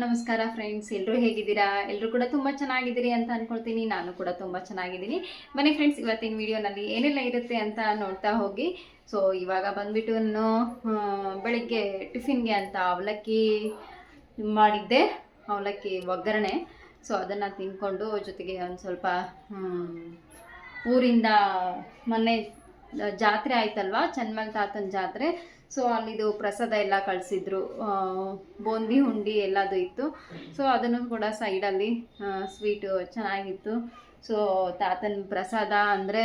ನಮಸ್ಕಾರ ಫ್ರೆಂಡ್ಸ್ ಎಲ್ಲರೂ ಹೇಗಿದ್ದೀರಾ? ಎಲ್ಲರೂ ಕೂಡ ತುಂಬ ಚೆನ್ನಾಗಿದ್ದೀರಿ ಅಂತ ಅನ್ಕೊಳ್ತೀನಿ. ನಾನು ಕೂಡ ತುಂಬ ಚೆನ್ನಾಗಿದ್ದೀನಿ. ಬನ್ನಿ ಫ್ರೆಂಡ್ಸ್ ಇವತ್ತಿನ ವಿಡಿಯೋನಲ್ಲಿ ಏನೆಲ್ಲ ಇರುತ್ತೆ ಅಂತ ನೋಡ್ತಾ ಹೋಗಿ. ಸೊ ಇವಾಗ ಬಂದ್ಬಿಟ್ಟು ನಾನು ಬೆಳಿಗ್ಗೆ ಟಿಫಿನ್ಗೆ ಅಂತ ಅವಲಕ್ಕಿ ಮಾಡಿದ್ದೆ. ಅವಲಕ್ಕಿ ಒಗ್ಗರಣೆ. ಸೊ ಅದನ್ನು ತಿಂದ್ಕೊಂಡು ಜೊತೆಗೆ ಒಂದು ಸ್ವಲ್ಪ ಊರಿಂದ ಮೊನ್ನೆ, ಜಾತ್ರೆ ಆಯ್ತಲ್ವಾ? ಚನ್ಮಲ್ ತಾತನ ಜಾತ್ರೆ. ಸೊ ಅಲ್ಲಿದು ಪ್ರಸಾದ ಎಲ್ಲ ಕಳಿಸಿದ್ರು. ಬೂಂದಿ ಹುಂಡಿ ಎಲ್ಲದು ಇತ್ತು. ಸೊ ಅದನ್ನು ಕೂಡ ಸೈಡಲ್ಲಿ ಸ್ವೀಟು ಚೆನ್ನಾಗಿತ್ತು. ಸೊ ತಾತನ ಪ್ರಸಾದ ಅಂದರೆ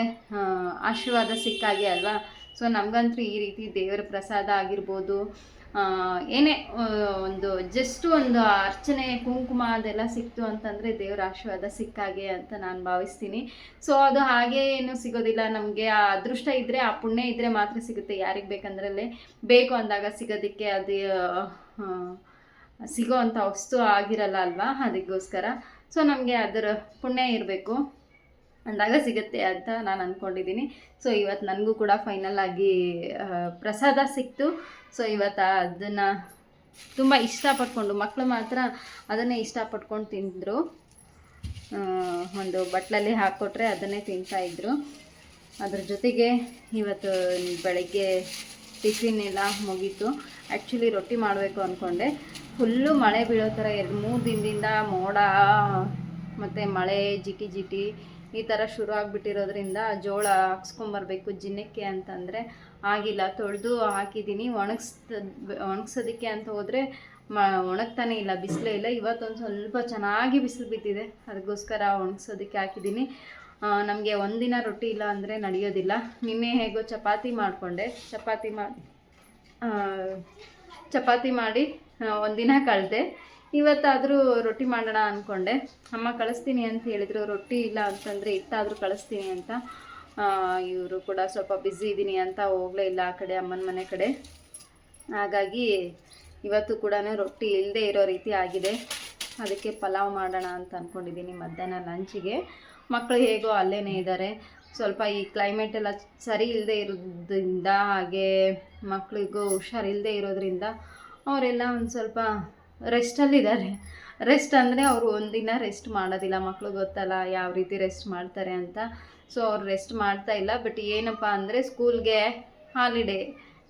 ಆಶೀರ್ವಾದ ಸಿಕ್ಕಾಗೆ ಅಲ್ವಾ? ಸೊ ನಮಗಂತೂ ಈ ರೀತಿ ದೇವರ ಪ್ರಸಾದ ಆಗಿರ್ಬೋದು. ಏನೇ ಒಂದು ಜಸ್ಟ್ ಒಂದು ಅರ್ಚನೆ, ಕುಂಕುಮ ಅದೆಲ್ಲ ಸಿಕ್ತು ಅಂತಂದರೆ ದೇವರ ಆಶೀರ್ವಾದ ಸಿಕ್ಕಾಗೆ ಅಂತ ನಾನು ಭಾವಿಸ್ತೀನಿ. ಸೊ ಅದು ಹಾಗೆ ಏನು ಸಿಗೋದಿಲ್ಲ. ನಮಗೆ ಆ ಅದೃಷ್ಟ ಇದ್ದರೆ ಆ ಪುಣ್ಯ ಇದ್ದರೆ ಮಾತ್ರ ಸಿಗುತ್ತೆ. ಯಾರಿಗೆ ಬೇಕಂದ್ರಲ್ಲೇ ಬೇಕು ಅಂದಾಗ ಸಿಗೋದಕ್ಕೆ ಅದು ಸಿಗೋ ಅಂಥ ವಸ್ತು ಆಗಿರಲ್ಲ ಅಲ್ವಾ? ಅದಕ್ಕೋಸ್ಕರ. ಸೊ ನಮಗೆ ಅದರ ಪುಣ್ಯ ಇರಬೇಕು. ಅಂದಾಗ ಸಿಗುತ್ತೆ ಅಂತ ನಾನು ಅಂದ್ಕೊಂಡಿದ್ದೀನಿ ಸೊ ಇವತ್ತು ನನಗೂ ಕೂಡ ಫೈನಲ್ ಆಗಿ ಪ್ರಸಾದ ಸಿಕ್ತು. ಸೊ ಇವತ್ತು ಅದನ್ನು ತುಂಬ ಇಷ್ಟಪಟ್ಕೊಂಡು ಮಕ್ಕಳು ಮಾತ್ರ ಅದನ್ನೇ ಇಷ್ಟಪಟ್ಕೊಂಡು ತಿಂದರು. ಒಂದು ಬಟ್ಲಲ್ಲಿ ಹಾಕ್ಕೊಟ್ರೆ ಅದನ್ನೇ ತಿಂತಾಯಿದ್ರು ಅದ್ರ ಜೊತೆಗೆ ಇವತ್ತು ಬೆಳಗ್ಗೆ ಟಿಫಿನ್ ಎಲ್ಲ ಮುಗೀತು. ಆ್ಯಕ್ಚುಲಿ ರೊಟ್ಟಿ ಮಾಡಬೇಕು ಅಂದ್ಕೊಂಡೆ ಫುಲ್ಲು ಮಳೆ ಬೀಳೋ ಥರ ಎರಡು ಮೂರು ದಿನದಿಂದ ಮೋಡ, ಮತ್ತು ಮಳೆ ಜಿಟಿ ಜಿಟಿ. ಈ ಥರ ಶುರು ಆಗಿಬಿಟ್ಟಿರೋದ್ರಿಂದ ಜೋಳ ಹಾಕ್ಸ್ಕೊಂಬರ್ಬೇಕು ಜಿನ್ನಕ್ಕೆ ಅಂತಂದರೆ. ಆಗಿಲ್ಲ ತೊಳೆದು ಹಾಕಿದ್ದೀನಿ ಒಣಗಿಸ್ ಒಣಗ್ಸೋದಕ್ಕೆ ಅಂತ ಹೋದರೆ ಮ ಒಣಗ್ತಾನೆ ಇಲ್ಲ ಬಿಸಿಲೇ ಇಲ್ಲ. ಇವತ್ತೊಂದು ಸ್ವಲ್ಪ ಚೆನ್ನಾಗಿ ಬಿಸಿಲು ಬಿದ್ದಿದೆ. ಅದಕ್ಕೋಸ್ಕರ ಒಣಗ್ಸೋದಕ್ಕೆ ಹಾಕಿದ್ದೀನಿ ನಮಗೆ ಒಂದಿನ ರೊಟ್ಟಿ ಇಲ್ಲ ಅಂದರೆ ನಡೆಯೋದಿಲ್ಲ. ನಿನ್ನೆ ಹೇಗೋ ಚಪಾತಿ ಮಾಡಿಕೊಂಡೆ. ಚಪಾತಿ ಆ, ಚಪಾತಿ ಮಾಡಿ ಒಂದಿನ ಕಳೆದೆ. ಇವತ್ತಾದರೂ ರೊಟ್ಟಿ ಮಾಡೋಣ ಅಂದ್ಕೊಂಡೆ ಅಮ್ಮ ಕಳಿಸ್ತೀನಿ ಅಂತ ಹೇಳಿದರು, ರೊಟ್ಟಿ ಇಲ್ಲ ಅಂತಂದರೆ ಇತ್ತಾದರೂ ಕಳಿಸ್ತೀನಿ ಅಂತ. ಇವರು ಕೂಡ ಸ್ವಲ್ಪ ಬ್ಯುಸಿ ಇದ್ದೀನಿ ಅಂತ ಹೋಗಲೇ ಇಲ್ಲ ಆ ಕಡೆ ಅಮ್ಮನ ಮನೆ ಕಡೆ. ಹಾಗಾಗಿ ಇವತ್ತು ಕೂಡ ರೊಟ್ಟಿ ಇಲ್ಲದೆ ಇರೋ ರೀತಿ ಆಗಿದೆ. ಅದಕ್ಕೆ ಪಲಾವ್ ಮಾಡೋಣ ಅಂತ ಅಂದ್ಕೊಂಡಿದ್ದೀನಿ ಮಧ್ಯಾಹ್ನ ಲಂಚಿಗೆ. ಮಕ್ಕಳು ಹೇಗೋ ಅಲ್ಲೇ ಇದ್ದಾರೆ ಸ್ವಲ್ಪ ಈ ಕ್ಲೈಮೇಟ್ ಎಲ್ಲ ಸರಿ ಇಲ್ಲದೆ ಇರೋದ್ರಿಂದ ಹಾಗೆ ಮಕ್ಕಳಿಗೂ ಹುಷಾರಿಲ್ಲದೆ ಇರೋದ್ರಿಂದ ಅವರೆಲ್ಲ ಒಂದು ಸ್ವಲ್ಪ ರೆಸ್ಟಲ್ಲಿದ್ದಾರೆ. ರೆಸ್ಟ್ ಅಂದರೆ ಅವರು ಒಂದಿನ ರೆಸ್ಟ್ ಮಾಡೋದಿಲ್ಲ. ಮಕ್ಕಳು ಗೊತ್ತಲ್ಲ ಯಾವ ರೀತಿ ರೆಸ್ಟ್ ಮಾಡ್ತಾರೆ ಅಂತ. ಸೊ ಅವ್ರು ರೆಸ್ಟ್ ಮಾಡ್ತಾ ಇಲ್ಲ. ಬಟ್ ಏನಪ್ಪ ಅಂದರೆ ಸ್ಕೂಲ್ಗೆ ಹಾಲಿಡೇ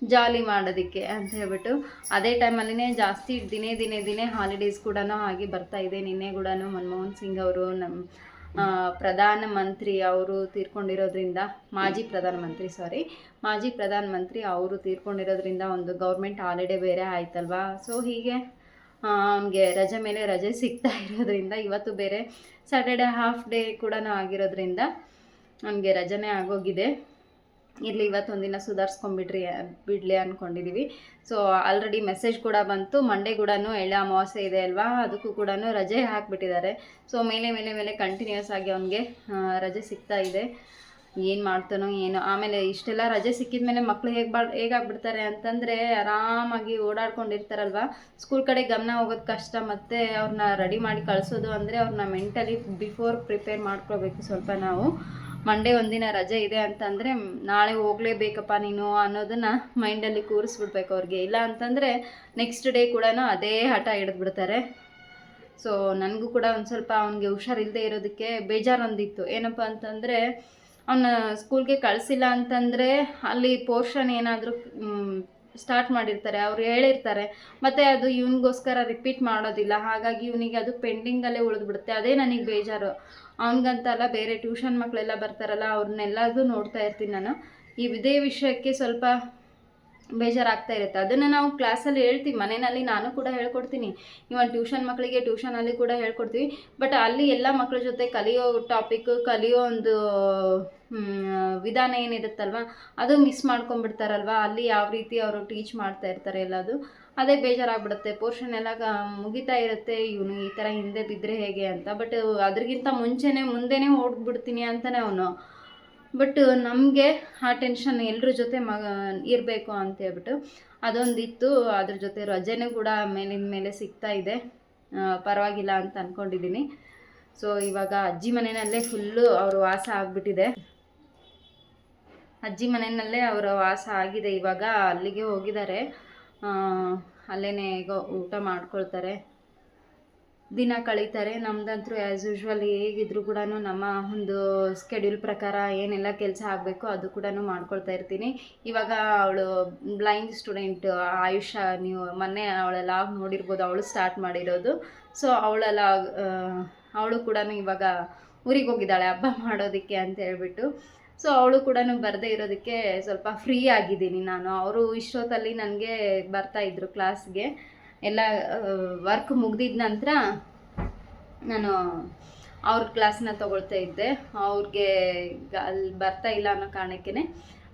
ಜಾಲಿ ಮಾಡೋದಕ್ಕೆ ಅಂತ ಹೇಳ್ಬಿಟ್ಟು ಅದೇ ಟೈಮಲ್ಲಿನೇ ಜಾಸ್ತಿ ದಿನೇ ದಿನೇ ದಿನೇ ಹಾಲಿಡೇಸ್ ಕೂಡ ಹಾಗೆ ಬರ್ತಾ ಇದೆ. ನಿನ್ನೆ ಕೂಡ ಮನಮೋಹನ್ ಸಿಂಗ್ ಅವರು ನಮ್ಮ ಆ, ಪ್ರಧಾನ ಮಂತ್ರಿ ಅವರು ತೀರ್ಕೊಂಡಿರೋದ್ರಿಂದ ಮಾಜಿ ಪ್ರಧಾನಮಂತ್ರಿ ಸಾರಿ ಮಾಜಿ ಪ್ರಧಾನಮಂತ್ರಿ ಅವರು ತೀರ್ಕೊಂಡಿರೋದ್ರಿಂದ ಒಂದು ಗೌರ್ಮೆಂಟ್ ಹಾಲಿಡೇ ಬೇರೆ ಆಯ್ತಲ್ವಾ? ಸೊ ಹೀಗೆ ಅವನಿಗೆ ರಜೆ ಮೇಲೆ ರಜೆ ಸಿಗ್ತಾ ಇರೋದ್ರಿಂದ, ಇವತ್ತು ಬೇರೆ ಸ್ಯಾಟರ್ಡೆ ಹಾಫ್ ಡೇ ಕೂಡ ಆಗಿರೋದ್ರಿಂದ ಅವನಿಗೆ ರಜೆನೇ ಆಗೋಗಿದೆ. ಇರಲಿ, ಇವತ್ತೊಂದಿನ ಸುಧಾರಿಸ್ಕೊಂಬಿಡ್ರಿ ಬಿಡಲಿ ಅಂದ್ಕೊಂಡಿದ್ದೀವಿ ಸೊ ಆಲ್ರೆಡಿ ಮೆಸೇಜ್ ಕೂಡ ಬಂತು. ಮಂಡೇ ಕೂಡ ಎಳೆ ಅಮಾವಾಸ್ಯೆ ಇದೆ ಅಲ್ವಾ? ಅದಕ್ಕೂ ಕೂಡ ರಜೆ ಹಾಕಿಬಿಟ್ಟಿದ್ದಾರೆ. ಸೊ ಮೇಲೆ ಮೇಲೆ ಮೇಲೆ ಕಂಟಿನ್ಯೂಸ್ ಆಗಿ ಅವನಿಗೆ ರಜೆ ಸಿಗ್ತಾ ಇದೆ. ಏನು ಮಾಡ್ತಾನೋ ಏನೋ. ಆಮೇಲೆ ಇಷ್ಟೆಲ್ಲ ರಜೆ ಸಿಕ್ಕಿದ ಮೇಲೆ ಮಕ್ಕಳು ಹೇಗೆ ಬಾ, ಹೇಗಾಗ್ಬಿಡ್ತಾರೆ ಅಂತಂದರೆ ಆರಾಮಾಗಿ ಓಡಾಡ್ಕೊಂಡಿರ್ತಾರಲ್ವ. ಸ್ಕೂಲ್ ಕಡೆ ಗಮನ ಹೋಗೋದು ಕಷ್ಟ, ಮತ್ತು ಅವ್ರನ್ನ ರೆಡಿ ಮಾಡಿ ಕಳಿಸೋದು ಅಂದರೆ ಅವ್ರನ್ನ ಮೆಂಟಲಿ ಬಿಫೋರ್ ಪ್ರಿಪೇರ್ ಮಾಡ್ಕೋಬೇಕು ಸ್ವಲ್ಪ ನಾವು. ಮಂಡೇ ಒಂದಿನ ರಜೆ ಇದೆ ಅಂತಂದರೆ ನಾಳೆ ಹೋಗಲೇಬೇಕಪ್ಪ ನೀನು ಅನ್ನೋದನ್ನು ಮೈಂಡಲ್ಲಿ ಕೂರಿಸ್ಬಿಡ್ಬೇಕು ಅವ್ರಿಗೆ. ಇಲ್ಲ ಅಂತಂದರೆ ನೆಕ್ಸ್ಟ್ ಡೇ ಕೂಡ ಅದೇ ಹಠ ಹಿಡಿದ್ಬಿಡ್ತಾರೆ. ಸೊ ನನಗೂ ಕೂಡ ಒಂದು ಸ್ವಲ್ಪ ಅವನಿಗೆ ಹುಷಾರಿಲ್ಲದೆ ಇರೋದಕ್ಕೆ ಬೇಜಾರೊಂದಿತ್ತು ಏನಪ್ಪ ಅಂತಂದರೆ ಅವನ ಸ್ಕೂಲ್ಗೆ ಕಳಿಸಿಲ್ಲ ಅಂತಂದರೆ ಅಲ್ಲಿ ಪೋರ್ಷನ್ ಏನಾದರೂ ಸ್ಟಾರ್ಟ್ ಮಾಡಿರ್ತಾರೆ, ಅವ್ರು ಹೇಳಿರ್ತಾರೆ. ಮತ್ತು ಅದು ಇವನಿಗೋಸ್ಕರ ರಿಪೀಟ್ ಮಾಡೋದಿಲ್ಲ. ಹಾಗಾಗಿ ಇವನಿಗೆ ಅದು ಪೆಂಡಿಂಗಲ್ಲೇ ಉಳಿದ್ಬಿಡುತ್ತೆ. ಅದೇ ನನಗೆ ಬೇಜಾರು. ಅವನಿಗಂತಲ್ಲ ಬೇರೆ ಟ್ಯೂಷನ್ ಮಕ್ಕಳೆಲ್ಲ ಬರ್ತಾರಲ್ಲ ಅವ್ರನ್ನೆಲ್ಲದೂ ನೋಡ್ತಾ ಇರ್ತೀನಿ ನಾನು. ಈ ಇದೇ ವಿಷಯಕ್ಕೆ ಸ್ವಲ್ಪ ಬೇಜಾರಾಗ್ತಾ ಇರುತ್ತೆ. ಅದನ್ನು ನಾವು ಕ್ಲಾಸಲ್ಲಿ ಹೇಳ್ತೀವಿ. ಮನೆಯಲ್ಲಿ ನಾನು ಕೂಡ ಹೇಳ್ಕೊಡ್ತೀನಿ. ಇವನ್ ಟ್ಯೂಷನ್ ಮಕ್ಕಳಿಗೆ ಟ್ಯೂಷನಲ್ಲಿ ಕೂಡ ಹೇಳ್ಕೊಡ್ತೀವಿ. ಬಟ್ ಅಲ್ಲಿ ಎಲ್ಲ ಮಕ್ಕಳ ಜೊತೆ ಕಲಿಯೋ ಟಾಪಿಕ್ ಕಲಿಯೋ ಒಂದು ವಿಧಾನ ಏನಿರುತ್ತಲ್ವಾ, ಅದು ಮಿಸ್ ಮಾಡ್ಕೊಂಡ್ಬಿಡ್ತಾರಲ್ವ? ಅಲ್ಲಿ ಯಾವ ರೀತಿ ಅವರು ಟೀಚ್ ಮಾಡ್ತಾ ಇರ್ತಾರೆ ಎಲ್ಲದು? ಅದೇ ಬೇಜಾರಾಗ್ಬಿಡುತ್ತೆ. ಪೋರ್ಷನ್ ಎಲ್ಲ ಮುಗಿತಾ ಇರುತ್ತೆ. ಇವನು ಈ ಥರ ಹಿಂದೆ ಬಿದ್ದರೆ ಹೇಗೆ ಅಂತ. ಬಟ್ ಅದ್ರಗಿಂತ ಮುಂಚೆನೇ, ಮುಂದೆನೇ ಓಡ್ಬಿಡ್ತೀನಿ ಅಂತಾನೆ ಅವನು. ಬಟ್ ನಮಗೆ ಆ ಟೆನ್ಷನ್ ಎಲ್ಲರ ಜೊತೆ ಮಗ ಇರಬೇಕು ಅಂತ ಹೇಳ್ಬಿಟ್ಟು ಅದೊಂದಿತ್ತು. ಅದ್ರ ಜೊತೆ ರಜೆನೂ ಕೂಡ ಮೇಲಿನ ಮೇಲೆ ಸಿಗ್ತಾ ಇದೆ. ಪರವಾಗಿಲ್ಲ ಅಂತ ಅಂದ್ಕೊಂಡಿದ್ದೀನಿ ಸೊ ಇವಾಗ ಅಜ್ಜಿ ಮನೆಯಲ್ಲೇ ಫುಲ್ಲು ಅವರು ವಾಸ ಆಗಿಬಿಟ್ಟಿದೆ. ಅಜ್ಜಿ ಮನೆಯಲ್ಲೇ ಅವರ ವಾಸ ಆಗಿದೆ. ಇವಾಗ ಅಲ್ಲಿಗೆ ಹೋಗಿದ್ದಾರೆ. ಅಲ್ಲೇ ಈಗ ಊಟ ಮಾಡ್ಕೊಳ್ತಾರೆ. ದಿನ ಕಳೀತಾರೆ. ನಮ್ದಂತೂ ಆ್ಯಸ್ ಯೂಶ್ವಲ್ ಹೇಗಿದ್ರು ಕೂಡ ನಮ್ಮ ಒಂದು ಸ್ಕೆಡ್ಯೂಲ್ ಪ್ರಕಾರ ಏನೆಲ್ಲ ಕೆಲಸ ಆಗಬೇಕು ಅದು ಕೂಡ ಮಾಡ್ಕೊಳ್ತಾ ಇರ್ತೀನಿ. ಇವಾಗ ಅವಳು ಬ್ಲೈಂಡ್ ಸ್ಟೂಡೆಂಟ್ ಆಯುಷ ನೀವು ಮೊನ್ನೆ ಲಾಗ್ ನೋಡಿರ್ಬೋದು, ಅವಳು ಸ್ಟಾರ್ಟ್ ಮಾಡಿರೋದು. ಸೊ ಅವಳೆಲ್ಲ ಅವಳು ಕೂಡ ಇವಾಗ ಊರಿಗೆ ಹೋಗಿದ್ದಾಳೆ, ಹಬ್ಬ ಮಾಡೋದಕ್ಕೆ ಅಂತ ಹೇಳ್ಬಿಟ್ಟು. ಸೊ ಅವಳು ಕೂಡ ಬರದೇ ಇರೋದಕ್ಕೆ ಸ್ವಲ್ಪ ಫ್ರೀ ಆಗಿದ್ದೀನಿ ನಾನು. ಅವರು ಇಷ್ಟೊತ್ತಲ್ಲಿ ನನಗೆ ಬರ್ತಾ ಇದ್ರು ಕ್ಲಾಸ್ಗೆ ಎಲ್ಲ ವರ್ಕ್ ಮುಗ್ದಿದ ನಂತರ ನಾನು ಅವ್ರ ಕ್ಲಾಸ್ನ ತೊಗೊಳ್ತಾ ಇದ್ದೆ. ಅವ್ರಿಗೆ ಅಲ್ಲಿ ಬರ್ತಾ ಇಲ್ಲ ಅನ್ನೋ ಕಾರಣಕ್ಕೇ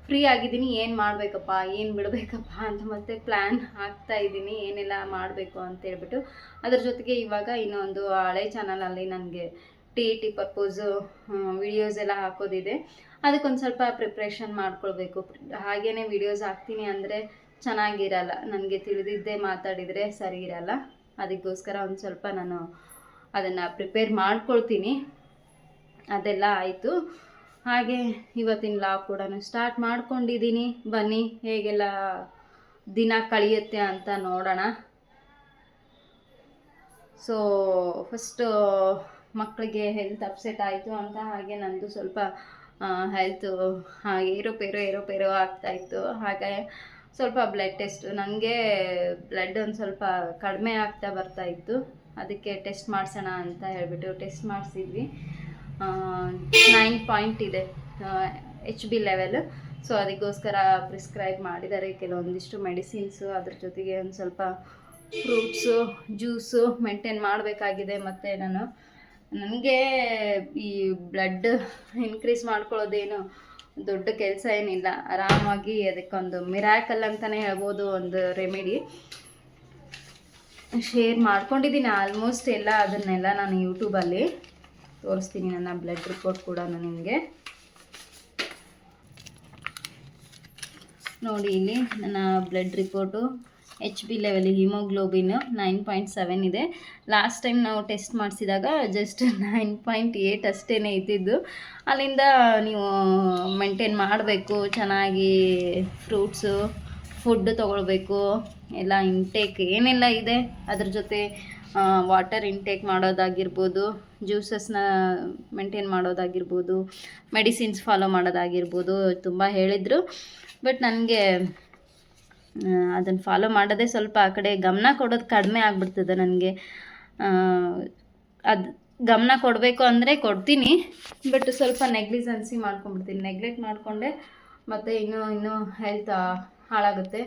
ಫ್ರೀ ಆಗಿದ್ದೀನಿ. ಏನು ಮಾಡಬೇಕಪ್ಪ, ಏನು ಬಿಡಬೇಕಪ್ಪ ಅಂತ ಮತ್ತೆ ಪ್ಲ್ಯಾನ್ ಹಾಕ್ತಾ ಇದ್ದೀನಿ. ಏನೆಲ್ಲ ಮಾಡಬೇಕು ಅಂತ ಹೇಳ್ಬಿಟ್ಟು ಅದ್ರ ಜೊತೆಗೆ ಇವಾಗ ಇನ್ನೊಂದು ಹಳೆ ಚಾನಲಲ್ಲಿ ನನಗೆ ಟಿ ಟಿ ಪರ್ಪೋಸು ವಿಡಿಯೋಸ್ ಎಲ್ಲ ಹಾಕೋದಿದೆ. ಅದಕ್ಕೊಂದು ಸ್ವಲ್ಪ ಪ್ರಿಪ್ರೇಷನ್ ಮಾಡ್ಕೊಳ್ಬೇಕು. ಹಾಗೇ ವಿಡಿಯೋಸ್ ಹಾಕ್ತೀನಿ ಅಂದರೆ ಚೆನ್ನಾಗಿರಲ್ಲ. ನನಗೆ ತಿಳಿದಿದ್ದೇ ಮಾತಾಡಿದರೆ ಸರಿ ಇರಲ್ಲ. ಅದಕ್ಕೋಸ್ಕರ ಒಂದು ಸ್ವಲ್ಪ ನಾನು ಅದನ್ನು ಪ್ರಿಪೇರ್ ಮಾಡ್ಕೊಳ್ತೀನಿ. ಅದೆಲ್ಲ ಆಯಿತು. ಹಾಗೆ ಇವತ್ತಿನ ಲಾಗ್ ಕೂಡ ಸ್ಟಾರ್ಟ್ ಮಾಡ್ಕೊಂಡಿದ್ದೀನಿ. ಬನ್ನಿ, ಹೇಗೆಲ್ಲ ದಿನ ಕಳೆಯುತ್ತೆ ಅಂತ ನೋಡೋಣ. ಸೊ ಫಸ್ಟು ಮಕ್ಕಳಿಗೆ ಹೆಲ್ತ್ ಅಪ್ಸೆಟ್ ಆಯಿತು ಅಂತ ಹಾಗೆ ನಂದು ಸ್ವಲ್ಪ ಹೆಲ್ತು ಏರೋಪೇರು, ಏರೋಪೇರೋ ಆಗ್ತಾಯಿತ್ತು ಹಾಗೆ ಸ್ವಲ್ಪ ಬ್ಲಡ್ ಟೆಸ್ಟ್ ನನಗೆ ಬ್ಲಡ್ ಒಂದು ಸ್ವಲ್ಪ ಕಡಿಮೆ ಆಗ್ತಾ ಬರ್ತಾ ಇತ್ತು. ಅದಕ್ಕೆ ಟೆಸ್ಟ್ ಮಾಡಿಸೋಣ ಅಂತ ಹೇಳಿಬಿಟ್ಟು ಟೆಸ್ಟ್ ಮಾಡಿಸಿದ್ವಿ. ನೈನ್ ಪಾಯಿಂಟ್ ಇದೆ ಎಚ್ ಬಿ ಲೆವೆಲ್ ಸೊ ಅದಕ್ಕೋಸ್ಕರ ಪ್ರಿಸ್ಕ್ರೈಬ್ ಮಾಡಿದ್ದಾರೆ ಕೆಲವೊಂದಿಷ್ಟು ಮೆಡಿಸಿನ್ಸು ಅದ್ರ ಜೊತೆಗೆ ಒಂದು ಸ್ವಲ್ಪ ಫ್ರೂಟ್ಸು ಜ್ಯೂಸು ಮೇಂಟೈನ್ ಮಾಡಬೇಕಾಗಿದೆ ಮತ್ತು ನಾನು. ನನಗೆ ಈ ಬ್ಲಡ್ ಇನ್ಕ್ರೀಸ್ ಮಾಡ್ಕೊಳ್ಳೋದೇನು ದೊಡ್ಡ ಕೆಲಸ ಏನಿಲ್ಲ. ಆರಾಮಾಗಿ ಅದಕ್ಕೊಂದು ಮಿರಾಕಲ್ ಅಂತಲೇ ಹೇಳ್ಬೋದು ಒಂದು ರೆಮಿಡಿ ಶೇರ್ ಮಾಡ್ಕೊಂಡಿದ್ದೀನಿ ಆಲ್ಮೋಸ್ಟ್ ಎಲ್ಲ ಅದನ್ನೆಲ್ಲ ನಾನು ಯೂಟ್ಯೂಬಲ್ಲಿ ತೋರಿಸ್ತೀನಿ. ನನ್ನ ಬ್ಲಡ್ ರಿಪೋರ್ಟ್ ಕೂಡ ನಿಮಗೆ. ನೋಡಿ ಇಲ್ಲಿ ನನ್ನ blood report H B level haemoglobin nine point seven ಇದೆ. ಲಾಸ್ಟ್ ಟೈಮ್ ನಾವು ಟೆಸ್ಟ್ ಮಾಡಿಸಿದಾಗ ಜಸ್ಟ್ ನೈನ್ ಪಾಯಿಂಟ್ ಏಯ್ಟ್ ಅಷ್ಟೇ ಇದ್ದಿದ್ದು. ಅಲ್ಲಿಂದ ನೀವು ಮೇಂಟೈನ್ ಮಾಡಬೇಕು, ಚೆನ್ನಾಗಿ ಫ್ರೂಟ್ಸು ಫುಡ್ ತೊಗೊಳ್ಬೇಕು, ಎಲ್ಲ ಇಂಟೇಕ್ ಏನೆಲ್ಲ ಇದೆ, ಅದ್ರ ಜೊತೆ ವಾಟರ್ ಇಂಟೇಕ್ ಮಾಡೋದಾಗಿರ್ಬೋದು ಜ್ಯೂಸಸ್ನ ಮೇಂಟೈನ್ ಮಾಡೋದಾಗಿರ್ಬೋದು ಮೆಡಿಸಿನ್ಸ್ ಫಾಲೋ ಮಾಡೋದಾಗಿರ್ಬೋದು, ತುಂಬ ಹೇಳಿದರು. ಬಟ್ ನನಗೆ ಅದನ್ನು ಫಾಲೋ ಮಾಡೋದೇ ಸ್ವಲ್ಪ ಆ ಕಡೆ ಗಮನ ಕೊಡೋದು ಕಡಿಮೆ ಆಗಿಬಿಡ್ತದೆ ನನಗೆ. ಅದು ಗಮನ ಕೊಡಬೇಕು ಅಂದರೆ ಕೊಡ್ತೀನಿ ಬಟ್ ಸ್ವಲ್ಪ ನೆಗ್ಲಿಜೆನ್ಸಿ ಮಾಡ್ಕೊಂಡ್ಬಿಡ್ತೀನಿ. ನೆಗ್ಲೆಕ್ಟ್ ಮಾಡಿಕೊಂಡೆ ಮತ್ತು ಇನ್ನೂ ಇನ್ನೂ ಹೆಲ್ತ್ ಹಾಳಾಗುತ್ತೆ.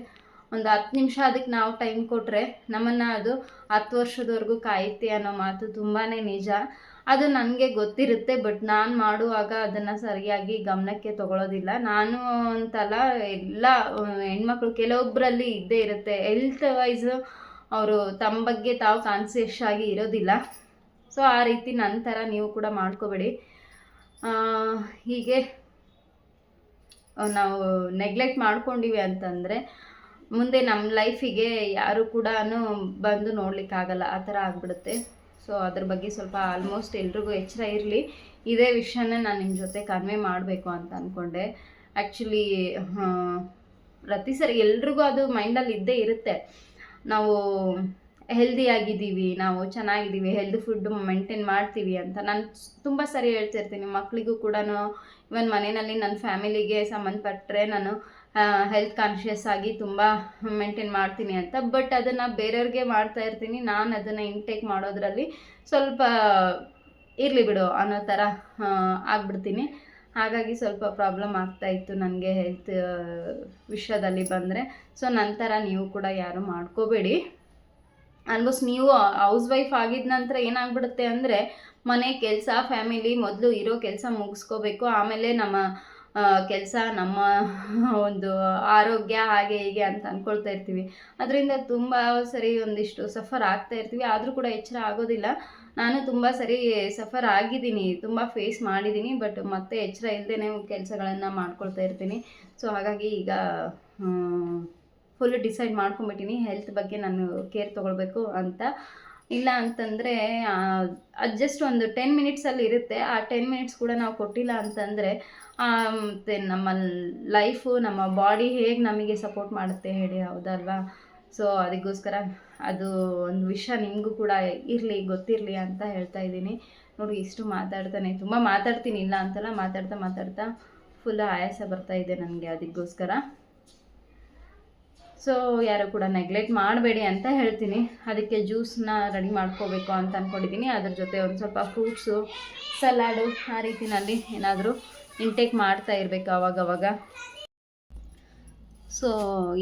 ಒಂದು ಹತ್ತು ನಿಮಿಷ ಅದಕ್ಕೆ ನಾವು ಟೈಮ್ ಕೊಟ್ಟರೆ ನಮ್ಮನ್ನು ಅದು ಹತ್ತು ವರ್ಷದವರೆಗೂ ಕಾಯುತ್ತೆ ಅನ್ನೋ ಮಾತು ತುಂಬಾ ನಿಜ. ಅದು ನನಗೆ ಗೊತ್ತಿರುತ್ತೆ ಬಟ್ ನಾನು ಮಾಡುವಾಗ ಅದನ್ನು ಸರಿಯಾಗಿ ಗಮನಕ್ಕೆ ತಗೊಳ್ಳೋದಿಲ್ಲ ನಾನು ಅಂತಲ್ಲ ಎಲ್ಲ ಹೆಣ್ಮಕ್ಳು ಕೆಲವೊಬ್ಬರಲ್ಲಿ ಇದ್ದೇ ಇರುತ್ತೆ. ಹೆಲ್ತ್ ವೈಸ್ ಅವರು ತಮ್ಮ ಬಗ್ಗೆ ತಾವು ಕಾನ್ಸಿಯಸ್ ಆಗಿ ಇರೋದಿಲ್ಲ. ಸೊ ಆ ರೀತಿ ನನ್ನ ಥರ ನೀವು ಕೂಡ ಮಾಡ್ಕೋಬೇಡಿ. ಹೀಗೆ, ನಾವು ನೆಗ್ಲೆಕ್ಟ್ ಮಾಡ್ಕೊಂಡಿವಿ ಅಂತಂದರೆ, ಮುಂದೆ ನಮ್ಮ ಲೈಫಿಗೆ ಯಾರು ಕೂಡ ಬಂದು ನೋಡಲಿಕ್ಕಾಗಲ್ಲ. ಆ ಥರ ಆಗಿಬಿಡುತ್ತೆ. ಸೊ ಅದ್ರ ಬಗ್ಗೆ ಸ್ವಲ್ಪ ಆಲ್ಮೋಸ್ಟ್ ಎಲ್ರಿಗೂ ಎಚ್ಚರ ಇರಲಿ. ಇದೇ ವಿಷಯನ ನಾನು ನಿಮ್ಮ ಜೊತೆ ಕನ್ವೆ ಮಾಡಬೇಕು ಅಂತ ಅಂದ್ಕೊಂಡೆ ಆ್ಯಕ್ಚುಲಿ ಪ್ರತಿ ಸರಿ ಎಲ್ರಿಗೂ ಅದು ಮೈಂಡಲ್ಲಿ ಇದ್ದೇ ಇರುತ್ತೆ. ನಾವು ಹೆಲ್ದಿ ಆಗಿದ್ದೀವಿ, ನಾವು ಚೆನ್ನಾಗಿದ್ದೀವಿ ಹೆಲ್ದಿ ಫುಡ್ ಮೇಂಟೈನ್ ಮಾಡ್ತೀವಿ ಅಂತ. ನಾನು ತುಂಬ ಸರಿ ಹೇಳ್ತಿರ್ತೀನಿ. ಮಕ್ಕಳಿಗೂ ಕೂಡ ಇವನ್ ಮನೆಯಲ್ಲಿ ನನ್ನ ಫ್ಯಾಮಿಲಿಗೆ ಸಂಬಂಧಪಟ್ಟರೆ ನಾನು ಹೆಲ್ತ್ ಕಾನ್ಷಿಯಸ್ ಆಗಿ ತುಂಬ ಮೇಂಟೈನ್ ಮಾಡ್ತೀನಿ ಅಂತ. ಬಟ್ ಅದನ್ನು ಬೇರೆಯವ್ರಿಗೆ ಮಾಡ್ತಾ ಇರ್ತೀನಿ. ನಾನು ಅದನ್ನು ಇಂಟೇಕ್ ಮಾಡೋದ್ರಲ್ಲಿ ಸ್ವಲ್ಪ ಇರಲಿ ಬಿಡು ಅನ್ನೋ ಥರ ಆಗ್ಬಿಡ್ತೀನಿ. ಹಾಗಾಗಿ ಸ್ವಲ್ಪ ಪ್ರಾಬ್ಲಮ್ ಆಗ್ತಾ ಇತ್ತು ನನಗೆ ಹೆಲ್ತ್ ವಿಷಯದಲ್ಲಿ ಬಂದರೆ. ಸೊ ನಂತರ ನೀವು ಕೂಡ ಯಾರು ಮಾಡ್ಕೋಬೇಡಿ. ಆಲ್ಮೋಸ್ಟ್ ನೀವು ಹೌಸ್ ವೈಫ್ ಆಗಿದ ನಂತರ ಏನಾಗ್ಬಿಡುತ್ತೆ ಅಂದರೆ, ಮನೆ ಕೆಲಸ ಫ್ಯಾಮಿಲಿ ಮೊದಲು ಇರೋ ಕೆಲಸ ಮುಗಿಸ್ಕೋಬೇಕು. ಆಮೇಲೆ ನಮ್ಮ ಕೆಲಸ ನಮ್ಮ ಒಂದು ಆರೋಗ್ಯ ಹಾಗೆ ಹೀಗೆ ಅಂತ ಅಂದ್ಕೊಳ್ತಾ ಇರ್ತೀವಿ. ಅದರಿಂದ ತುಂಬ ಸರಿ ಒಂದಿಷ್ಟು ಸಫರ್ ಆಗ್ತಾ ಇರ್ತೀವಿ. ಆದರೂ ಕೂಡ ಎಚ್ಚರ ಆಗೋದಿಲ್ಲ. ನಾನು ತುಂಬ ಸರಿ ಸಫರ್ ಆಗಿದ್ದೀನಿ. ತುಂಬ ಫೇಸ್ ಮಾಡಿದ್ದೀನಿ. ಬಟ್ ಮತ್ತೆ ಎಚ್ಚರ ಇಲ್ಲದೇ ಕೆಲಸಗಳನ್ನು ಮಾಡ್ಕೊಳ್ತಾ ಇರ್ತೀನಿ. ಸೊ ಹಾಗಾಗಿ ಈಗ ಫುಲ್ ಡಿಸೈಡ್ ಮಾಡ್ಕೊಂಬಿಟ್ಟಿನಿ ಹೆಲ್ತ್ ಬಗ್ಗೆ ನಾನು ಕೇರ್ ತೊಗೊಳ್ಬೇಕು ಅಂತ. ಇಲ್ಲ ಅಂತಂದರೆ ಅದು ಜಸ್ಟ್ ಒಂದು ಟೆನ್ ಮಿನಿಟ್ಸಲ್ಲಿ ಇರುತ್ತೆ. ಆ ಟೆನ್ ಮಿನಿಟ್ಸ್ ಕೂಡ ನಾವು ಕೊಟ್ಟಿಲ್ಲ ಅಂತಂದರೆ ನಮ್ಮ ಲೈಫು, ನಮ್ಮ ಬಾಡಿ ಹೇಗೆ ನಮಗೆ ಸಪೋರ್ಟ್ ಮಾಡುತ್ತೆ ಹೇಳಿ ಹೌದಲ್ವಾ? ಸೊ ಅದಕ್ಕೋಸ್ಕರ ಅದು ಒಂದು ವಿಷಯ ನಿಮಗೂ ಕೂಡ ಇರಲಿ, ಗೊತ್ತಿರಲಿ ಅಂತ ಹೇಳ್ತಾ ಇದ್ದೀನಿ. ನೋಡಿ, ಇಷ್ಟು ಮಾತಾಡ್ತಾನೆ. ತುಂಬ ಮಾತಾಡ್ತೀನಿ, ಇಲ್ಲ ಅಂತಲ್ಲ, ಮಾತಾಡ್ತಾ ಮಾತಾಡ್ತಾ ಫುಲ್ ಆಯಾಸ ಬರ್ತಾ ಇದೆ ನನಗೆ ಅದಕ್ಕೋಸ್ಕರ. ಸೊ ಯಾರು ಕೂಡ ನೆಗ್ಲೆಕ್ಟ್ ಮಾಡಬೇಡಿ ಅಂತ ಹೇಳ್ತೀನಿ. ಅದಕ್ಕೆ ಜ್ಯೂಸ್ನ ರೆಡಿ ಮಾಡ್ಕೋಬೇಕು ಅಂತ ಅಂದ್ಕೊಂಡಿದ್ದೀನಿ ಅದ್ರ ಜೊತೆ ಒಂದು ಸ್ವಲ್ಪ ಫ್ರೂಟ್ಸು ಸಲಾಡು ಆ ರೀತಿನಲ್ಲಿ ಏನಾದರೂ ಇಂಟೇಕ್ ಮಾಡ್ತಾ ಇರಬೇಕು ಅವಾಗವಾಗ. ಸೊ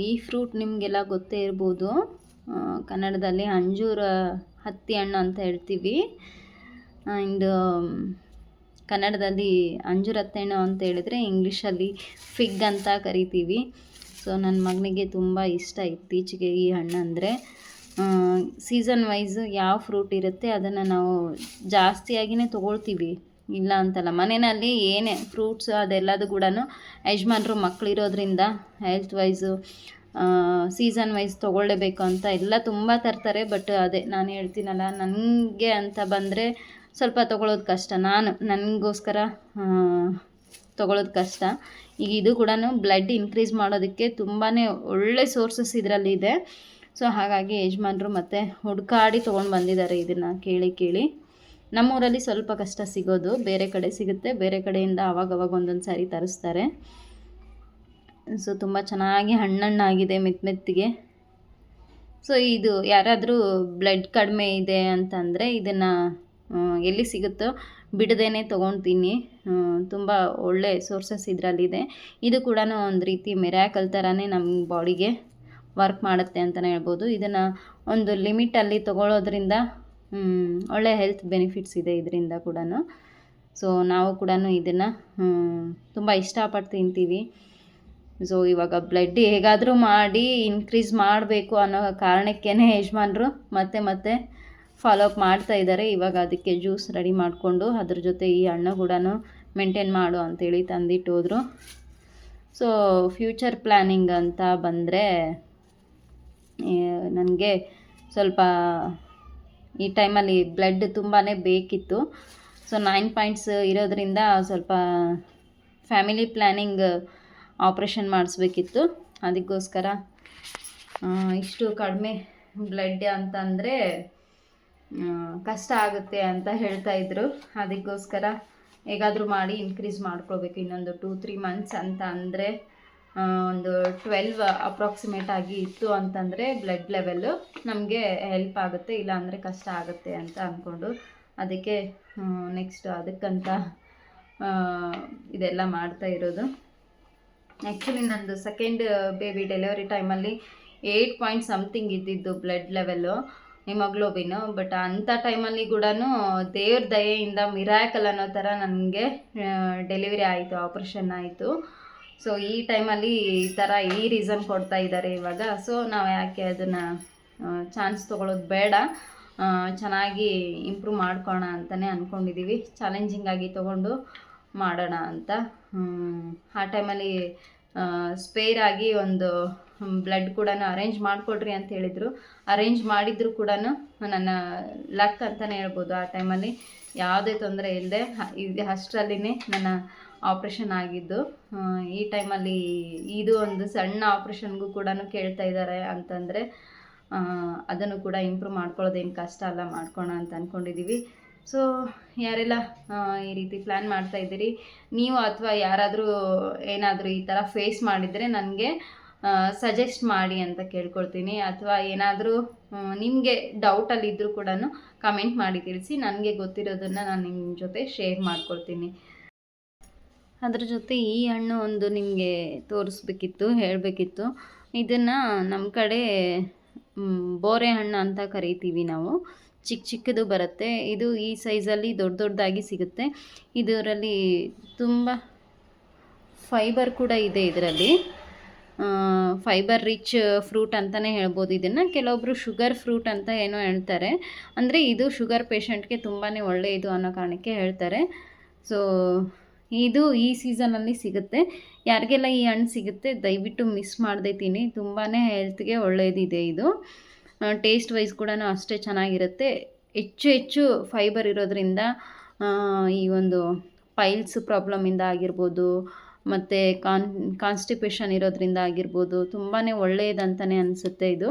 ಈ ಫ್ರೂಟ್ ನಿಮಗೆಲ್ಲ ಗೊತ್ತೇ ಇರ್ಬೋದು. ಕನ್ನಡದಲ್ಲಿ ಅಂಜೂರ ಹತ್ತಿ ಹಣ್ಣು ಅಂತ ಹೇಳ್ತೀವಿ. ಆ್ಯಂಡ್ ಕನ್ನಡದಲ್ಲಿ ಅಂಜೂರ ಹತ್ತಿ ಹಣ್ಣು ಅಂತ ಹೇಳಿದರೆ ಇಂಗ್ಲೀಷಲ್ಲಿ ಫಿಗ್ ಅಂತ ಕರಿತೀವಿ. ಸೊ ನನ್ನ ಮಗನಿಗೆ ತುಂಬ ಇಷ್ಟ ಇತ್ತೀಚೆಗೆ ಈ ಹಣ್ಣು ಅಂದರೆ. ಸೀಸನ್ ವೈಸ್ ಯಾವ ಫ್ರೂಟ್ ಇರುತ್ತೆ ಅದನ್ನು ನಾವು ಜಾಸ್ತಿಯಾಗಿಯೇ ತೊಗೊಳ್ತೀವಿ. ಇಲ್ಲ ಅಂತಲ್ಲ. ಮನೆಯಲ್ಲಿ ಏನೇ ಫ್ರೂಟ್ಸ್ ಅದೆಲ್ಲದು ಕೂಡ ಯಜಮಾನ್ರು ಮಕ್ಕಳಿರೋದ್ರಿಂದ ಹೆಲ್ತ್ ವೈಸು ಸೀಸನ್ ವೈಸ್ ತೊಗೊಳ್ಳೇಬೇಕು ಅಂತ ಎಲ್ಲ ತುಂಬ ತರ್ತಾರೆ. ಬಟ್ ಅದೇ ನಾನು ಹೇಳ್ತೀನಲ್ಲ, ನನಗೆ ಅಂತ ಬಂದರೆ ಸ್ವಲ್ಪ ತೊಗೊಳೋದು ಕಷ್ಟ. ನಾನು, ನನಗೋಸ್ಕರ ತೊಗೊಳೋದು ಕಷ್ಟ. ಈಗ ಇದು ಕೂಡ ಬ್ಲಡ್ ಇನ್ಕ್ರೀಸ್ ಮಾಡೋದಕ್ಕೆ ತುಂಬಾ ಒಳ್ಳೆ ಸೋರ್ಸಸ್ ಇದರಲ್ಲಿ ಇದೆ. ಸೊ ಹಾಗಾಗಿ ಯಜಮಾನ್ರು ಮತ್ತು ಹುಡುಕಾಡಿ ತೊಗೊಂಡು ಬಂದಿದ್ದಾರೆ ಇದನ್ನು ಕೇಳಿ ಕೇಳಿ. ನಮ್ಮೂರಲ್ಲಿ ಸ್ವಲ್ಪ ಕಷ್ಟ ಸಿಗೋದು. ಬೇರೆ ಕಡೆ ಸಿಗುತ್ತೆ. ಬೇರೆ ಕಡೆಯಿಂದ ಅವಾಗವಾಗ ಒಂದೊಂದು ಸಾರಿ ತರಿಸ್ತಾರೆ. ಸೊ ತುಂಬ ಚೆನ್ನಾಗಿ ಹಣ್ಣಣ್ಣಾಗಿದೆ ಮೆತ್ತ ಮೆತ್ತಿಗೆ. ಸೊ ಇದು ಯಾರಾದರೂ ಬ್ಲಡ್ ಕಡಿಮೆ ಇದೆ ಅಂತಂದರೆ ಇದನ್ನು ಎಲ್ಲಿ ಸಿಗುತ್ತೋ ಬಿಡದೇನೆ ತೊಗೊತೀನಿ. ತುಂಬ ಒಳ್ಳೆ ಸೋರ್ಸಸ್ ಇದರಲ್ಲಿದೆ. ಇದು ಕೂಡ ಒಂದು ರೀತಿ ಮೆರ್ಯಾಕಲ್ ಥರನೇ ನಮ್ಮ ಬಾಡಿಗೆ ವರ್ಕ್ ಮಾಡುತ್ತೆ ಅಂತಲೇ ಹೇಳ್ಬೋದು. ಇದನ್ನು ಒಂದು ಲಿಮಿಟಲ್ಲಿ ತೊಗೊಳ್ಳೋದ್ರಿಂದ ಮ್, ಒಳ್ಳೆ ಹೆಲ್ತ್ ಬೆನಿಫಿಟ್ಸ್ ಇದೆ ಇದರಿಂದ ಕೂಡ ಸೊ ನಾವು ಕೂಡ ಇದನ್ನು ತುಂಬ ಇಷ್ಟಪಟ್ಟು ತಿಂತೀವಿ. ಸೊ ಇವಾಗ ಬ್ಲಡ್ ಹೇಗಾದರೂ ಮಾಡಿ ಇನ್ಕ್ರೀಸ್ ಮಾಡಬೇಕು ಅನ್ನೋ ಕಾರಣಕ್ಕೇ ಯಜಮಾನರು ಮತ್ತೆ ಮತ್ತೆ ಫಾಲೋ ಅಪ್ ಮಾಡ್ತಾ ಇದ್ದಾರೆ ಇವಾಗ ಅದಕ್ಕೆ ಜ್ಯೂಸ್ ರೆಡಿ ಮಾಡಿಕೊಂಡು ಅದ್ರ ಜೊತೆ ಈ ಹಣ್ಣು ಕೂಡ ಮೇಂಟೈನ್ ಮಾಡು ಅಂತೇಳಿ ತಂದಿಟ್ಟು ಹೋದರು. ಸೊ ಫ್ಯೂಚರ್ ಪ್ಲ್ಯಾನಿಂಗ್ ಅಂತ ಬಂದರೆ ನನಗೆ ಸ್ವಲ್ಪ ಈ ಟೈಮಲ್ಲಿ ಬ್ಲಡ್ ತುಂಬಾ ಬೇಕಿತ್ತು. ಸೊ ನೈನ್ ಪಾಯಿಂಟ್ಸ್ ಇರೋದರಿಂದ ಸ್ವಲ್ಪ ಫ್ಯಾಮಿಲಿ ಪ್ಲ್ಯಾನಿಂಗ್ ಆಪ್ರೇಷನ್ ಮಾಡಿಸ್ಬೇಕಿತ್ತು. ಅದಕ್ಕೋಸ್ಕರ ಇಷ್ಟು ಕಡಿಮೆ ಬ್ಲಡ್ ಅಂತಂದರೆ ಕಷ್ಟ ಆಗುತ್ತೆ ಅಂತ ಹೇಳ್ತಾ ಇದ್ರು. ಅದಕ್ಕೋಸ್ಕರ ಹೇಗಾದರೂ ಮಾಡಿ ಇನ್ಕ್ರೀಸ್ ಮಾಡ್ಕೋಬೇಕು ಇನ್ನೊಂದು ಟೂ ತ್ರೀ ಮಂತ್ಸ್ ಅಂತ ಅಂದರೆ ಒಂದು ಟ್ವೆಲ್ವ್ ಅಪ್ರಾಕ್ಸಿಮೇಟ್ ಆಗಿ ಇತ್ತು ಅಂತಂದರೆ ಬ್ಲಡ್ ಲೆವೆಲ್ಲು ನಮಗೆ ಹೆಲ್ಪ್ ಆಗುತ್ತೆ ಇಲ್ಲ ಅಂದರೆ ಕಷ್ಟ ಆಗುತ್ತೆ ಅಂತ ಅಂದ್ಕೊಂಡು ಅದಕ್ಕೆ ನೆಕ್ಸ್ಟ್ ಅದಕ್ಕಂತ ಇದೆಲ್ಲ ಮಾಡ್ತಾ ಇರೋದು. ಆ್ಯಕ್ಚುಲಿ ನಂದು ಸೆಕೆಂಡ್ ಬೇಬಿ ಡೆಲಿವರಿ ಟೈಮಲ್ಲಿ ಏಯ್ಟ್ ಪಾಯಿಂಟ್ ಸಮಥಿಂಗ್ ಇದ್ದಿದ್ದು ಬ್ಲಡ್ ಲೆವೆಲ್ಲು ಹಿಮೋಗ್ಲೋಬಿನ್ ಬಟ್ ಅಂಥ ಟೈಮಲ್ಲಿ ಕೂಡ ದೇವ್ರ ದಯೆಯಿಂದ ಮಿರಾಕಲ್ ಅನ್ನೋ ಥರ ನನಗೆ ಡೆಲಿವರಿ ಆಯಿತು ಆಪ್ರೇಷನ್ ಆಯಿತು. ಸೊ ಈ ಟೈಮಲ್ಲಿ ಈ ಥರ ಈ ರೀಸನ್ ಕೊಡ್ತಾ ಇದ್ದಾರೆ ಇವಾಗ. ಸೊ ನಾವು ಯಾಕೆ ಅದನ್ನು ಚಾನ್ಸ್ ತೊಗೊಳೋದು ಬೇಡ. ಚೆನ್ನಾಗಿ ಇಂಪ್ರೂವ್ ಮಾಡ್ಕೋಣ ಅಂತಲೇ ಅಂದ್ಕೊಂಡಿದ್ದೀವಿ ಚಾಲೆಂಜಿಂಗ್ ಆಗಿ ತೊಗೊಂಡು ಮಾಡೋಣ ಅಂತ. ಆ ಟೈಮಲ್ಲಿ ಸ್ಪೇರ್ ಆಗಿ ಒಂದು ಬ್ಲಡ್ ಕೂಡ ಅರೇಂಜ್ ಮಾಡಿಕೊಡ್ರಿ ಅಂತ ಹೇಳಿದರು. ಅರೇಂಜ್ ಮಾಡಿದ್ರು ಕೂಡ ನನ್ನ ಲಕ್ ಅಂತಲೇ ಹೇಳ್ಬೋದು ಆ ಟೈಮಲ್ಲಿ ಯಾವುದೇ ತೊಂದರೆ ಇಲ್ಲದೆ ಇದು ಅಷ್ಟರಲ್ಲಿನೇ ನನ್ನ ಆಪ್ರೇಷನ್ ಆಗಿದ್ದು ಈ ಟೈಮಲ್ಲಿ ಇದು ಒಂದು ಸಣ್ಣ ಆಪ್ರೇಷನ್ಗೂ ಕೂಡ ಕೇಳ್ತಾ ಇದ್ದಾರೆ ಅಂತಂದರೆ ಅದನ್ನು ಕೂಡ ಇಂಪ್ರೂವ್ ಮಾಡ್ಕೊಳ್ಳೋದೇನು ಕಷ್ಟ ಅಲ್ಲ, ಮಾಡ್ಕೋಣ ಅಂತ ಅಂದ್ಕೊಂಡಿದ್ದೀವಿ ಸೊ ಯಾರೆಲ್ಲ ಈ ರೀತಿ ಪ್ಲ್ಯಾನ್ ಮಾಡ್ತಾ ಇದ್ದೀರಿ, ನೀವು ಅಥವಾ ಯಾರಾದರೂ ಏನಾದರೂ ಈ ಥರ ಫೇಸ್ ಮಾಡಿದರೆ ನನಗೆ ಸಜೆಸ್ಟ್ ಮಾಡಿ ಅಂತ ಕೇಳ್ಕೊಳ್ತೀನಿ. ಅಥವಾ ಏನಾದರೂ ನಿಮಗೆ ಡೌಟಲ್ಲಿ ಇದ್ದರೂ ಕೂಡ ಕಮೆಂಟ್ ಮಾಡಿ ತಿಳಿಸಿ, ನನಗೆ ಗೊತ್ತಿರೋದನ್ನು ನಾನು ನಿಮ್ಮ ಜೊತೆ ಶೇರ್ ಮಾಡ್ಕೊಳ್ತೀನಿ. ಅದ್ರ ಜೊತೆ ಈ ಹಣ್ಣು ಒಂದು ನಿಮಗೆ ತೋರಿಸ್ಬೇಕಿತ್ತು, ಹೇಳಬೇಕಿತ್ತು. ಇದನ್ನು ನಮ್ಮ ಕಡೆ ಬೋರೆ ಹಣ್ಣು ಅಂತ ಕರಿತೀವಿ ನಾವು. ಚಿಕ್ಕ ಚಿಕ್ಕದು ಬರುತ್ತೆ. ಇದು ಈ ಸೈಜಲ್ಲಿ ದೊಡ್ಡ ದೊಡ್ಡದಾಗಿ ಸಿಗುತ್ತೆ. ಇದರಲ್ಲಿ ತುಂಬ ಫೈಬರ್ ಕೂಡ ಇದೆ ಇದರಲ್ಲಿ. ಫೈಬರ್ ರಿಚ್ ಫ್ರೂಟ್ ಅಂತಲೇ ಹೇಳ್ಬೋದು ಇದನ್ನು. ಕೆಲವೊಬ್ಬರು ಶುಗರ್ ಫ್ರೂಟ್ ಅಂತ ಏನೋ ಹೇಳ್ತಾರೆ. ಅಂದರೆ ಇದು ಶುಗರ್ ಪೇಷಂಟ್ಗೆ ತುಂಬಾ ಒಳ್ಳೆಯದು ಅನ್ನೋ ಕಾರಣಕ್ಕೆ ಹೇಳ್ತಾರೆ. ಸೊ ಇದು ಈ ಸೀಸನಲ್ಲಿ ಸಿಗುತ್ತೆ. ಯಾರಿಗೆಲ್ಲ ಈ ಹಣ್ಣು ಸಿಗುತ್ತೆ, ದಯವಿಟ್ಟು ಮಿಸ್ ಮಾಡದೆ ತಿನ್ನಿ. ತುಂಬಾ ಹೆಲ್ತ್ಗೆ ಒಳ್ಳೆಯದಿದೆ ಇದು. ಟೇಸ್ಟ್ ವೈಸ್ ಕೂಡ ಅಷ್ಟೇ ಚೆನ್ನಾಗಿರುತ್ತೆ. ಹೆಚ್ಚು ಹೆಚ್ಚು ಫೈಬರ್ ಇರೋದ್ರಿಂದ ಈ ಒಂದು ಪೈಲ್ಸ್ ಪ್ರಾಬ್ಲಮಿಂದ ಆಗಿರ್ಬೋದು, ಮತ್ತು ಕಾನ್ ಕಾನ್ಸ್ಟಿಪೇಷನ್ ಇರೋದ್ರಿಂದ ಆಗಿರ್ಬೋದು ತುಂಬಾ ಒಳ್ಳೆಯದಂತಲೇ ಅನಿಸುತ್ತೆ ಇದು.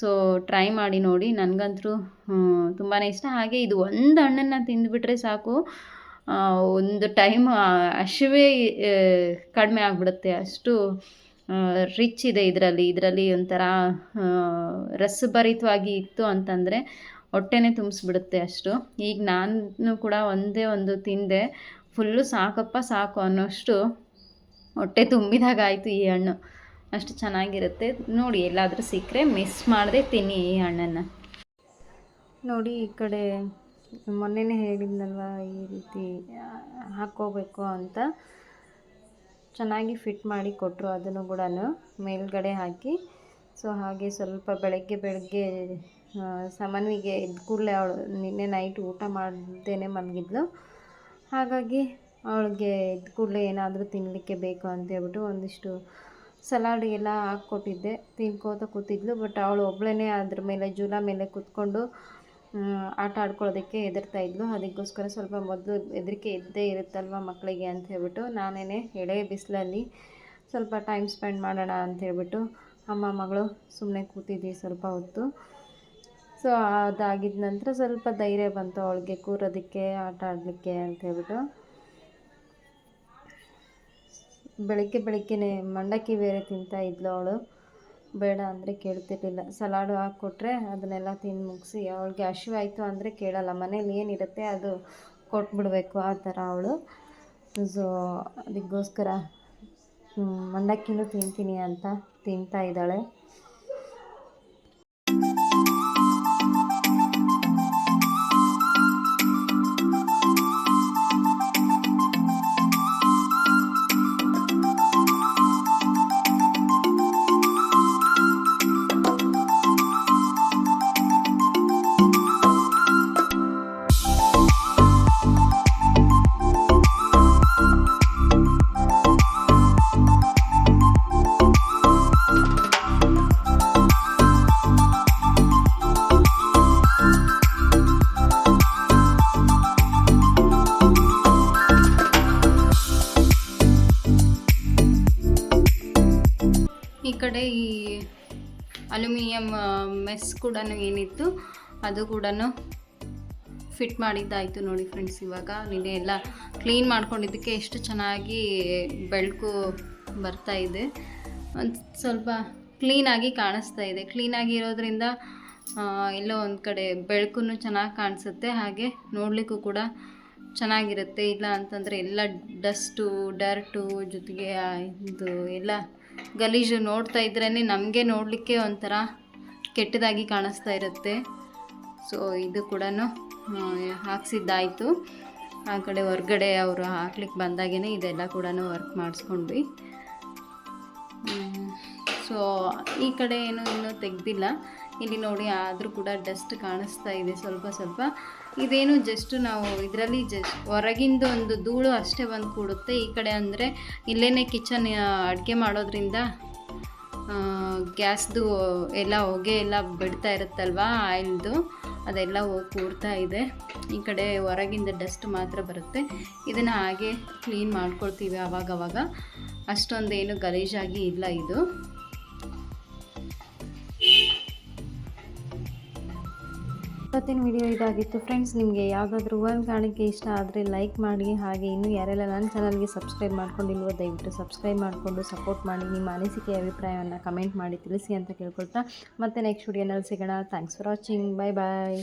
ಸೊ ಟ್ರೈ ಮಾಡಿ ನೋಡಿ. ನನಗಂತೂ ತುಂಬಾ ಇಷ್ಟ. ಹಾಗೆ ಇದು ಒಂದು ಹಣ್ಣನ್ನು ತಿಂದುಬಿಟ್ರೆ ಸಾಕು. ಒಂದು ಟೈಮ್ ಹಸಿವೇ ಕಡಿಮೆ ಆಗಿಬಿಡುತ್ತೆ. ಅಷ್ಟು ರಿಚ್ ಇದೆ ಇದರಲ್ಲಿ. ಇದರಲ್ಲಿ ಒಂಥರ ರಸಭರಿತವಾಗಿ ಇತ್ತು ಅಂತಂದರೆ ಹೊಟ್ಟೆನೇ ತುಂಬಿಸ್ಬಿಡುತ್ತೆ ಅಷ್ಟು. ಈಗ ನಾನು ಕೂಡ ಒಂದೇ ಒಂದು ತಿಂದೆ. ಫುಲ್ಲು ಸಾಕಪ್ಪ ಸಾಕು ಅನ್ನೋಷ್ಟು ಹೊಟ್ಟೆ ತುಂಬಿದಾಗ ಆಯಿತು ಈ ಹಣ್ಣು. ಅಷ್ಟು ಚೆನ್ನಾಗಿರುತ್ತೆ. ನೋಡಿ, ಎಲ್ಲಾದರೂ ಸಿಕ್ಕರೆ ಮಿಸ್ ಮಾಡದೆ ತಿನ್ನಿ ಈ ಹಣ್ಣನ್ನು. ನೋಡಿ ಈ ಕಡೆ ಮೊನ್ನೆನೇ ಹೇಳಿದ್ನಲ್ವ ಈ ರೀತಿ ಹಾಕ್ಕೋಬೇಕು ಅಂತ? ಚೆನ್ನಾಗಿ ಫಿಟ್ ಮಾಡಿ ಕೊಟ್ಟರು ಅದನ್ನು ಕೂಡ ಮೇಲ್ಗಡೆ ಹಾಕಿ. ಸೊ, ಹಾಗೆ ಸ್ವಲ್ಪ ಬೆಳಗ್ಗೆ ಬೆಳಗ್ಗೆ ಸಮನ್ವಿಗೆ ಎದ್ದ ಕೂಡಲೇ ಅವಳು ನಿನ್ನೆ ನೈಟ್ ಊಟ ಮಾಡ್ದೇನೆ ಮಲಗಿದ್ಲು. ಹಾಗಾಗಿ ಅವಳಿಗೆ ಎದ್ದ ಕೂಡಲೇ ಏನಾದರೂ ತಿನ್ನಲಿಕ್ಕೆ ಬೇಕು ಅಂತ ಹೇಳ್ಬಿಟ್ಟು ಒಂದಿಷ್ಟು ಸಲಾಡ್ ಎಲ್ಲ ಹಾಕ್ಕೊಟ್ಟಿದ್ದೆ. ತಿನ್ಕೋತ ಕೂತಿದ್ಲು ಬಟ್ ಅವಳು ಒಬ್ಬಳೇ ಅದ್ರ ಮೇಲೆ, ಜೂಲ ಮೇಲೆ ಕೂತ್ಕೊಂಡು ಆಟ ಆಡ್ಕೊಳ್ಳೋದಕ್ಕೆ ಹೆದರ್ತಾ ಇದ್ಲು. ಅದಕ್ಕೋಸ್ಕರ ಸ್ವಲ್ಪ ಮೊದಲು ಹೆದರಿಕೆ ಇದ್ದೇ ಇರುತ್ತಲ್ವ ಮಕ್ಕಳಿಗೆ ಅಂತ ಹೇಳ್ಬಿಟ್ಟು ನಾನೇ ಎಳೆ ಬಿಸಿಲಲ್ಲಿ ಸ್ವಲ್ಪ ಟೈಮ್ ಸ್ಪೆಂಡ್ ಮಾಡೋಣ ಅಂತ ಹೇಳ್ಬಿಟ್ಟು ಅಮ್ಮ, ಮಗಳು ಸುಮ್ಮನೆ ಕೂತಿದ್ವಿ ಸ್ವಲ್ಪ ಹೊತ್ತು. ಸೊ ಅದಾಗಿದ ನಂತರ ಸ್ವಲ್ಪ ಧೈರ್ಯ ಬಂತು ಅವಳಿಗೆ ಕೂರೋದಕ್ಕೆ, ಆಟ ಆಡಲಿಕ್ಕೆ ಅಂತ ಹೇಳ್ಬಿಟ್ಟು. ಬೆಳಗ್ಗೆ ಬೆಳಗ್ಗೆನೇ ಮಂಡಕ್ಕಿ ಬೇರೆ ತಿಂತಾ ಇದ್ಲು ಅವಳು. ಬೇಡ ಅಂದರೆ ಕೇಳ್ತಿರ್ಲಿಲ್ಲ. ಸಲಾಡು ಹಾಕ್ಕೊಟ್ರೆ ಅದನ್ನೆಲ್ಲ ತಿಂದು ಮುಗಿಸಿ ಅವಳಿಗೆ ಹಸಿವಾಯಿತು ಅಂದರೆ ಕೇಳಲ್ಲ. ಮನೇಲಿ ಏನಿರುತ್ತೆ ಅದು ಕೊಟ್ಬಿಡಬೇಕು ಆ ಥರ ಅವಳು. ಸೊ ಅದಕ್ಕೋಸ್ಕರ ಮಂಡಕ್ಕಿನೂ ತಿಂತೀನಿ ಅಂತ ತಿಂತಾ ಇದ್ದಾಳೆ. ಕಡೆ ಈ ಅಲ್ಯೂಮಿನಿಯಂ ಮೆಸ್ ಕೂಡ ಏನಿತ್ತು, ಅದು ಕೂಡ ಫಿಟ್ ಮಾಡಿದ್ದಾಯಿತು ನೋಡಿ ಫ್ರೆಂಡ್ಸ್ ಇವಾಗ. ನಿನ್ನೆ ಎಲ್ಲ ಕ್ಲೀನ್ ಮಾಡ್ಕೊಂಡಿದ್ದಕ್ಕೆ ಎಷ್ಟು ಚೆನ್ನಾಗಿ ಬೆಳಕು ಬರ್ತಾ ಇದೆ. ಒಂದು ಸ್ವಲ್ಪ ಕ್ಲೀನಾಗಿ ಕಾಣಿಸ್ತಾ ಇದೆ. ಕ್ಲೀನಾಗಿ ಇರೋದ್ರಿಂದ ಎಲ್ಲೋ ಒಂದು ಕಡೆ ಬೆಳಕು ಚೆನ್ನಾಗಿ ಕಾಣಿಸುತ್ತೆ. ಹಾಗೆ ನೋಡಲಿಕ್ಕೂ ಕೂಡ ಚೆನ್ನಾಗಿರುತ್ತೆ. ಇಲ್ಲ ಅಂತಂದರೆ ಎಲ್ಲ ಡಸ್ಟು, ಡರ್ಟು ಜೊತೆಗೆ ಇದು ಎಲ್ಲ ಗಲೀಜು ನೋಡ್ತಾ ಇದ್ರೇ ನಮಗೆ ನೋಡಲಿಕ್ಕೆ ಒಂಥರ ಕೆಟ್ಟದಾಗಿ ಕಾಣಿಸ್ತಾ ಇರುತ್ತೆ. ಸೊ ಇದು ಕೂಡ ಹಾಕ್ಸಿದ್ದಾಯಿತು. ಆ ಕಡೆ ಹೊರಗಡೆ ಅವರು ಹಾಕ್ಲಿಕ್ಕೆ ಬಂದಾಗೇ ಇದೆಲ್ಲ ಕೂಡ ವರ್ಕ್ ಮಾಡಿಸ್ಕೊಂಡ್ವಿ. ಸೊ ಈ ಕಡೆ ಏನು ಇನ್ನೂ ತೆಗ್ದಿಲ್ಲ. ಇಲ್ಲಿ ನೋಡಿ ಆದರೂ ಕೂಡ ಡಸ್ಟ್ ಕಾಣಿಸ್ತಾ ಇದೆ ಸ್ವಲ್ಪ ಸ್ವಲ್ಪ. ಇದೇನು ಜಸ್ಟ್ ನಾವು ಇದರಲ್ಲಿ ಜಸ್ಟ್ ಹೊರಗಿಂದು ಒಂದು ಧೂಳು ಅಷ್ಟೇ ಬಂದು ಕೂಡುತ್ತೆ ಈ ಕಡೆ ಅಂದರೆ ಇಲ್ಲೇ ಕಿಚನ್ ಅಡುಗೆ ಮಾಡೋದ್ರಿಂದ ಗ್ಯಾಸ್ದು ಎಲ್ಲ ಹೊಗೆ ಎಲ್ಲ ಬಿಡ್ತಾ ಇರುತ್ತಲ್ವ, ಆಯಿಲ್ದು, ಅದೆಲ್ಲ ಹೋಗಿ ಕೂಡ್ತಾ ಇದೆ. ಈ ಕಡೆ ಹೊರಗಿಂದ ಡಸ್ಟ್ ಮಾತ್ರ ಬರುತ್ತೆ. ಇದನ್ನು ಹಾಗೆ ಕ್ಲೀನ್ ಮಾಡ್ಕೊಳ್ತೀವಿ ಆವಾಗವಾಗ ಅಷ್ಟೊಂದೇನು ಗಲೀಜಾಗಿ ಇಲ್ಲ ಇದು. ಇವತ್ತಿನ ವಿಡಿಯೋ ಇದಾಗಿತ್ತು. ಫ್ರೆಂಡ್ಸ್ ನಿಮಗೆ ಯಾವುದಾದ್ರೂ ಒಂದು ಕಾಣಿಕೆ ಇಷ್ಟ ಆದರೆ ಲೈಕ್ ಮಾಡಿ, ಹಾಗೆ ಇನ್ನೂ ಯಾರೆಲ್ಲ ನನ್ನ ಚಾನಲ್ಗೆ ಸಬ್ಸ್ಕ್ರೈಬ್ ಮಾಡ್ಕೊಂಡಿಲ್ವೋ, ದಯವಿಟ್ಟು ಸಬ್ಸ್ಕ್ರೈಬ್ ಮಾಡಿಕೊಂಡು ಸಪೋರ್ಟ್ ಮಾಡಿ, ನಿಮ್ಮ ಅನಿಸಿಕೆ ಅಭಿಪ್ರಾಯವನ್ನು ಕಮೆಂಟ್ ಮಾಡಿ ತಿಳಿಸಿ ಅಂತ ಕೇಳ್ಕೊಳ್ತಾ ಮತ್ತೆ ನೆಕ್ಸ್ಟ್ ವಿಡಿಯೋನಲ್ಲಿ ಸಿಗೋಣ. Thanks for watching bye bye